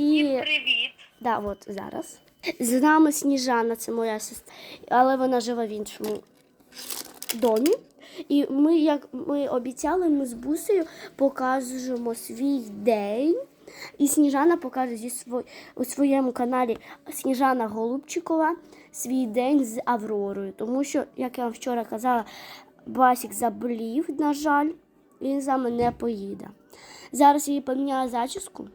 І Привіт. да, от зараз. З нами Сніжана, це моя сестра, але вона живе в іншому домі. І ми, як ми обіцяли, ми з бусею покажемо свій день. І Сніжана покаже зі сво... у своєму каналі Сніжана Голубчикова свій день з Авророю. Тому що, як я вам вчора казала, Басік заболів, на жаль, він з нами не поїде. Зараз я їй поміняю зачіску.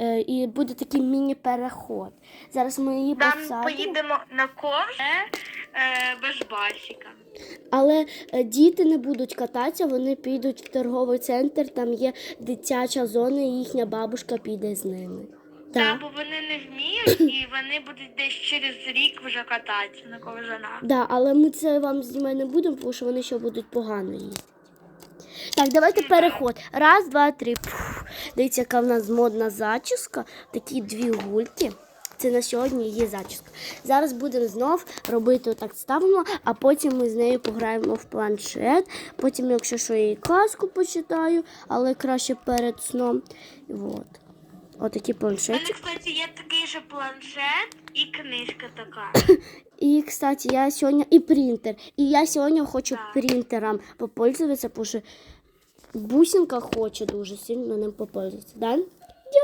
Е, І буде такий міні-переход. Зараз ми її Там посадимо. поїдемо на ковш е, без басіка. Але е, діти не будуть кататися, вони підуть в торговий центр, там є дитяча зона, і їхня бабушка піде з ними. Так, Так. бо вони не вміють і вони будуть десь через рік вже кататися на ковзанах. Да, але ми це вам знімати не будемо, тому що вони ще будуть погано їздити. Так, давайте переход. Раз, два, три. Пф. Дивіться, яка в нас модна зачіска. Такі дві гульки. Це на сьогодні є зачіска. Зараз будемо знов робити отак ставимо, а потім ми з нею пограємо в планшет. Потім, якщо що, я їй казку почитаю, але краще перед сном. От. Отакі планшети. кстати, є такий же планшет і книжка така. І, кстати, я сьогодні і принтер. І я сьогодні хочу Так. принтером попользуватися, тому що бусинка хоче дуже сильно ним попользуватися. Да?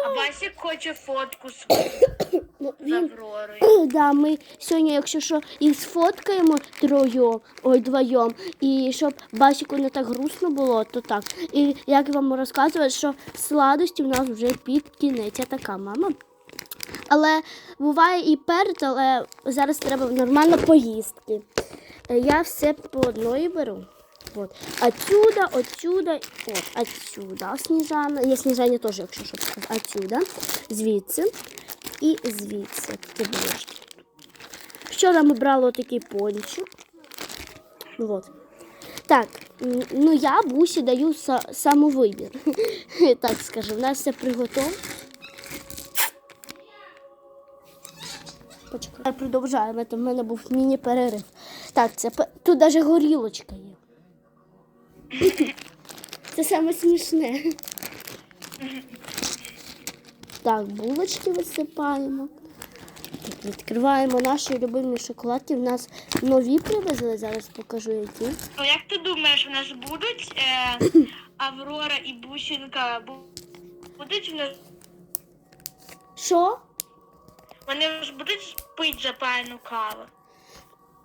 А Басік хоче фотку Ну, з він, Авророю. да, ми сьогодні, якщо що, їх сфоткаємо троєм, ой, двоєм, і щоб Басіку не так грустно було, то так. І як вам розказувати, що сладості в нас вже під кінець. Я така мама. Але буває і перед, але зараз треба нормально поїсти. Е, Я все по одної беру. Вот. Отсюда, отсюда, от, отсюда. Сніжана. Є сніжання теж, якщо що сказати. Отсюда, звідси і звідси. Вчора ми брали отакий пончик. Вот. Так, ну я бусі даю са- самовибір. Так скажу, у нас все приготовлено. Почекай. Продовжаємо. В мене був міні-перерив. Так, це тут навіть горілочка є. Це саме смішне. Так, булочки висипаємо. Так, відкриваємо наші любимі шоколадки. У нас нові привезли, зараз покажу які. Ну як ти думаєш, у нас будуть е, Аврора і Бусінка бу- будуть в нас. Що? Вони ж будуть пити запаяну каву.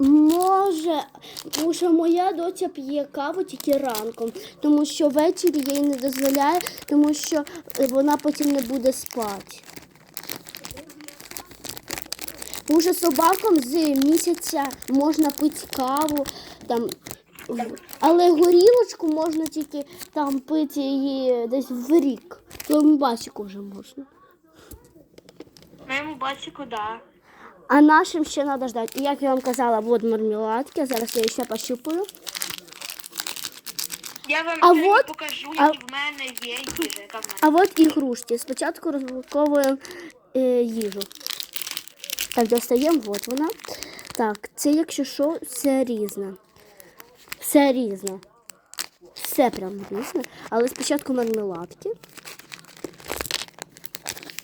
Може, тому що моя доця п'є каву тільки ранком, тому що ввечері їй не дозволяю, тому що е, вона потім не буде спати. Тому собакам з місяця можна пити каву, там, але горілочку можна тільки там пити її десь в рік. Тому басіку вже можна. Моєму басіку, да. А нашим ще треба ждати. І як я вам казала, от мармеладки. Зараз я її ще пощупаю. Я вам А вот- покажу, а- в мене є їжа, яка в мене. А от ігрушки. Спочатку розблоковуємо е, їжу. Так, достаємо, от вона. Так, це якщо що, все різне. Все різне. Все прям різне. Але спочатку мармеладки.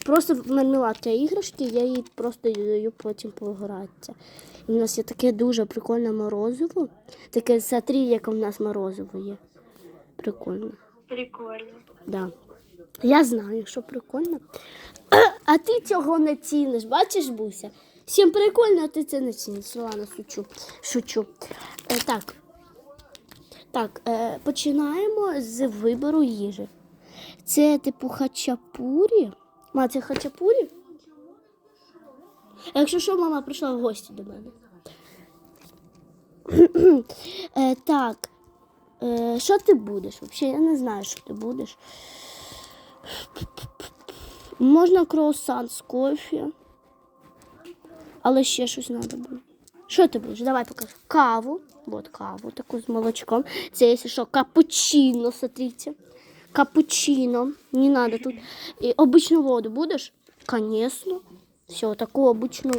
Просто мармеладка іграшки, я їй просто даю потім погратися. І в нас є таке дуже прикольне морозиво. Таке смотри, як у нас морозиво є. Прикольно. Прикольно. Да. Я знаю, що прикольно. А ти цього не ціниш, бачиш, Буся? Всім прикольно, а ти це не ціниш. Ладно, шучу. шучу. Е, так. Так, е, починаємо з вибору їжі. Це типу хачапурі. Ма, це хачапурі? Якщо що, мама прийшла в гості до мене. е, так. Е, що ти будеш? Взагалі, я не знаю, що ти будеш. Можна круасан з кофе. Але ще щось треба буде. Що ти будеш? Давай покажу. Каву. Вот каву, таку з молочком. Це, якщо що, капучино, смотрите. Капучино. Не надо тут. І обичну воду будеш? Конечно. Все, таку обичну,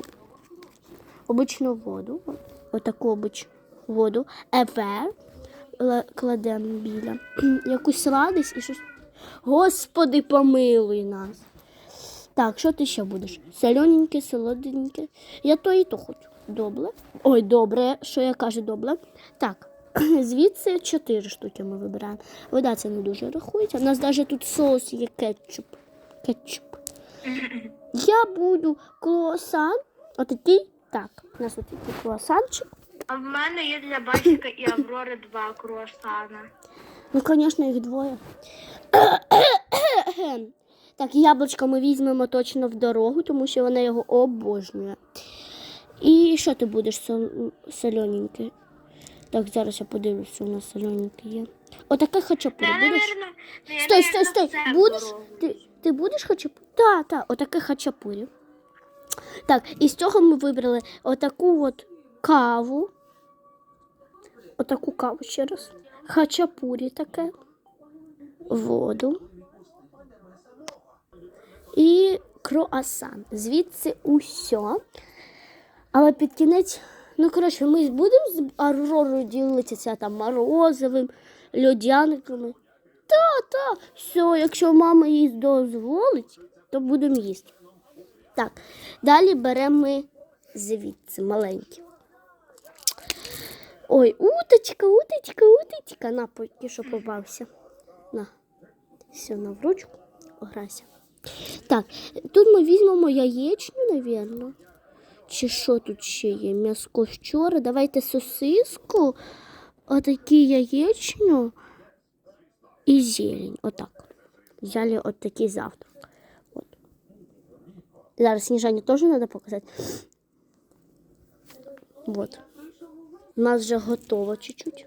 обичну воду. Отаку обичну воду. Евер ла- кладемо біля. Якусь сладость і щось. Господи, помилуй нас. Так, що ти ще будеш? Солененьке, солоденьке. Я то і то хочу. Добре. Ой, добре, що я кажу, добре. Так, звідси чотири штуки ми вибираємо. Вода це не дуже рахується. У нас навіть тут соус є кетчуп. Кетчуп. Я буду круасан. Отакий. Так, у нас отакий круасанчик. А в мене є для Басіка і Аврори два круасана. Ну, звісно, їх двоє. Так, яблучко ми візьмемо точно в дорогу, тому що вона його обожнює. І що ти будеш сол- солененьке? Так, зараз я подивлюся, що у нас солененьке є. Отаке хачапурі будеш? Стой, стой, стой. Будеш? Ти, ти будеш хачапурі? Так, так, отаке хачапурі. Так, і з цього ми вибрали отаку от каву. Отаку каву ще раз. Хачапурі таке. Воду. І круасан. Звідси усе. Але під кінець, ну коротше, ми будемо з Авророю ділитися там морозивим, льодяниками. Та, та, все, якщо мама їй дозволить, то будемо їсти. Так, далі беремо ми звідси маленькі. Ой, уточка, уточка, уточка. На, поки що попався. На. Все, на в ручку. Грайся. Так, тут ми візьмемо яєчню, напевно. Чи що тут ще є? М'яско вчора. Давайте сосиску, отакі яєчню і зелень. Отак. Взяли от такий завтрак. От. Зараз Сніжані теж треба показати. Вот. У нас вже готово чуть-чуть.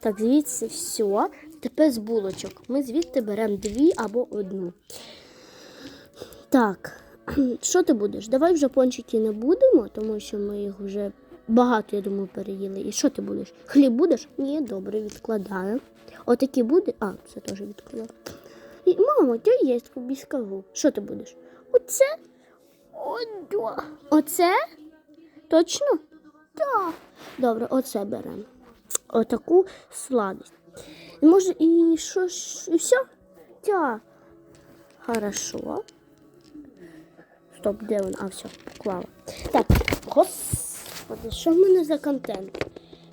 Так, звідси все. Тепер з булочок. Ми звідти беремо дві або одну. Так, що ти будеш? Давай вже пончики не будемо, тому що ми їх вже багато, я думаю, переїли. І що ти будеш? Хліб будеш? Ні, добре, відкладаю. Отакі буде. А, це теж відкладаю. І, мамо, я є тобі. Що ти будеш? Оце? О. Оце? Точно? Так. Добре, оце беремо. Отаку сладость. Може і що і все? Так. Хорошо. Стоп, де він? А, все, поклала. Так, господи, що в мене за контент?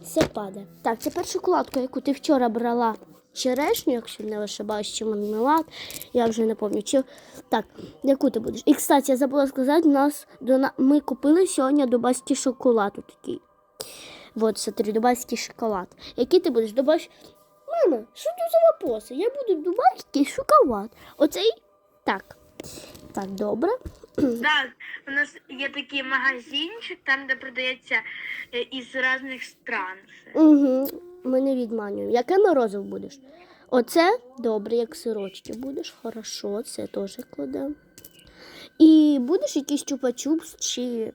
Все падає. Так, тепер шоколадку, яку ти вчора брала черешню, якщо не ошибаюсь, чи мармелад, я вже не пам'ятаю. Чи... Так, яку ти будеш? І, кстати, я забула сказати, нас до ми купили сьогодні дубайський шоколад такий. Вот, смотри, дубайський шоколад. Який ти будеш? Дубайський... Мама, що тут за вопроси? Я буду дубайський шоколад. Оцей? Так. Так, добре. Так, у нас є такий магазинчик, там, де продається е, із різних стран. Угу. Ми не відманюємо. Яке морозиво будеш? Оце добре, як сирочки будеш. Хорошо, це теж кладемо. І будеш якийсь чупа-чупс чи,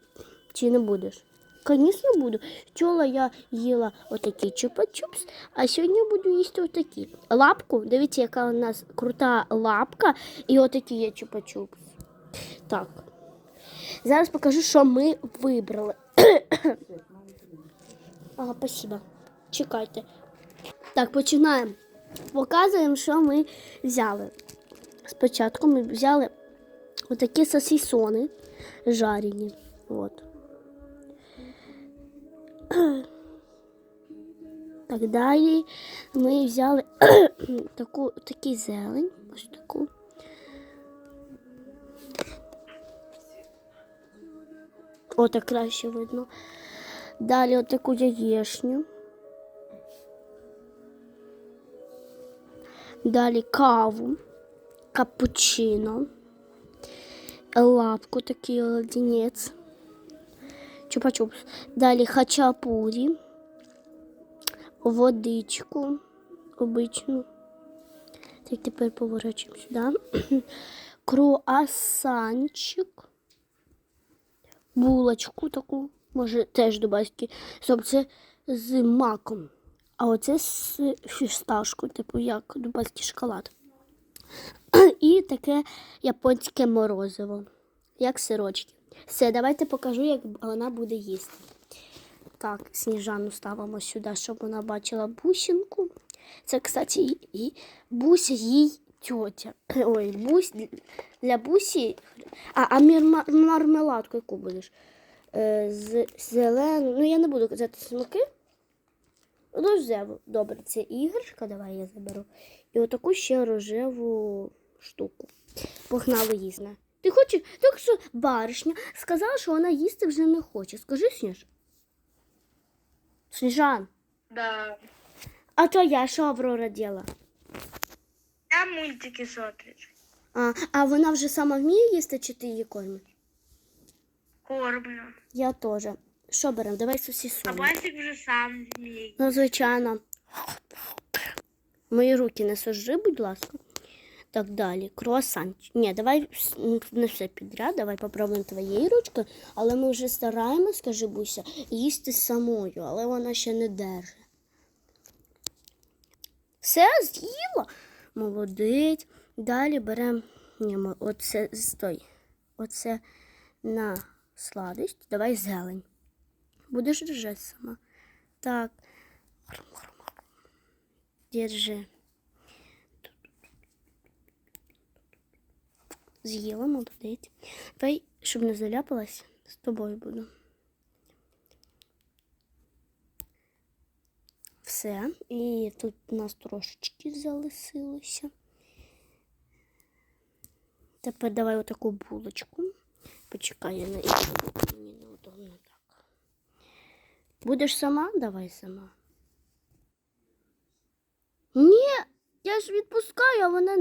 чи не будеш? Звісно, буду. Вчора я їла отакий чупа-чупс, а сьогодні буду їсти отакі. Лапку, дивіться, яка у нас крута лапка, і отакий є чупа-чупс. Так. Зараз покажу, що ми вибрали. Ага, спасибо. Чекайте. Так, починаємо. Показуємо, що ми взяли. Спочатку ми взяли отакі сосисони жарені. От. Так далі ми взяли таку, такий зелень. Ось таку. О, так краще видно. Далі отаку яєшню. Далі каву, капучино, лапку, такий леденець, чупа-чупс. Далі хачапурі, водичку обичну. Так, тепер поворачуємо сюди. Круасанчик булочку таку, може теж дубайський, щоб це з маком. А оце з фісташкою, типу як дубайський шоколад. І таке японське морозиво, як сирочки. Все, давайте покажу, як вона буде їсти. Так, сніжану ставимо сюди, щоб вона бачила бусинку. Це, кстати, і буся їй тьотя. Ой, бусь для бусі А, а мармеладку яку будеш? Е, з зелену. Ну, я не буду казати смаки. Рожеву. Добре, це іграшка, давай я заберу. І отаку ще рожеву штуку. Погнали їсти. Ти хочеш? Так що баришня сказала, що вона їсти вже не хоче. Скажи, Сніж. Сніжан, Да. а то я що Аврора діла? Я мультики смотришь. А, а вона вже сама вміє їсти, чи ти її кормиш? Кормлю. Я теж. Що беремо? Давай А сосісу. Басик вже сам змій. Ну, звичайно. Мої руки не сожри, будь ласка. Так далі. Круасан. Ні, давай не все підряд, давай попробуємо твоєю ручкою, але ми вже стараємось, скажи Буся, їсти самою, але вона ще не держить. Все з'їла? Молодець. Далі беремо. Оце стой. Оце на сладость. Давай зелень. Будеш держати сама. Так. Держи. З'їла, молодець. Давай, щоб не заляпалась, з тобою буду. Все. І тут у нас трошечки залишилося. Тепер давай отаку булочку. Почекай, я на мені неудобно так. Будеш сама? Давай сама. Ні, я ж відпускаю, а вона